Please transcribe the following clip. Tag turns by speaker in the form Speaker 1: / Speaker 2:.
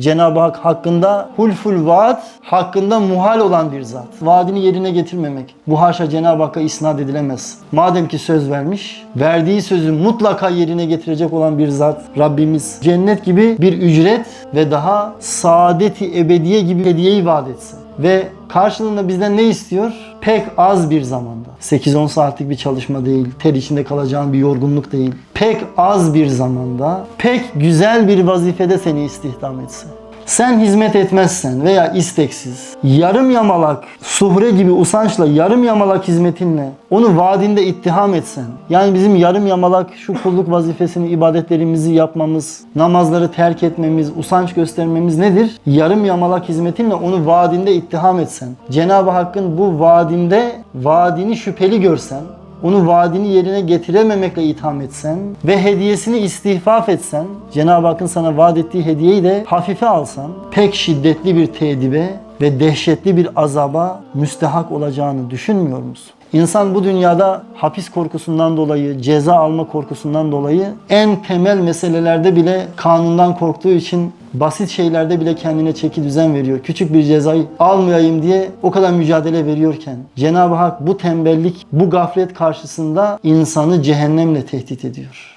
Speaker 1: Cenab-ı Hak hakkında hulful vaat, hakkında muhal olan bir zat. Vaadini yerine getirmemek. Bu haşa Cenab-ı Hakk'a isnat edilemez. Madem ki söz vermiş, verdiği sözü mutlaka yerine getirecek olan bir zat Rabbimiz. Cennet gibi bir ücret ve daha saadeti ebediye gibi hediyeyi vaat etsin. Ve karşılığında bizden ne istiyor? Pek az bir zamanda. 8-10 saatlik bir çalışma değil, ter içinde kalacağın bir yorgunluk değil. Pek az bir zamanda, pek güzel bir vazifede seni istihdam etsin. Sen hizmet etmezsen veya isteksiz, yarım yamalak, suhre gibi usançla, yarım yamalak hizmetinle onu vaadinde ittiham etsen, yani bizim yarım yamalak şu kulluk vazifesini, ibadetlerimizi yapmamız, namazları terk etmemiz, usanç göstermemiz nedir? Yarım yamalak hizmetinle onu vaadinde ittiham etsen, Cenab-ı Hakk'ın bu vaadinde, vaadini şüpheli görsen, onu vaadini yerine getirememekle itham etsen ve hediyesini istihfaf etsen, Cenab-ı Hakk'ın sana vaat ettiği hediyeyi de hafife alsan, pek şiddetli bir tedibe ve dehşetli bir azaba müstehak olacağını düşünmüyor musun? İnsan bu dünyada hapis korkusundan dolayı, ceza alma korkusundan dolayı en temel meselelerde bile kanundan korktuğu için basit şeylerde bile kendine çeki düzen veriyor. Küçük bir cezayı almayayım diye o kadar mücadele veriyorken Cenab-ı Hak bu tembellik, bu gaflet karşısında insanı cehennemle tehdit ediyor.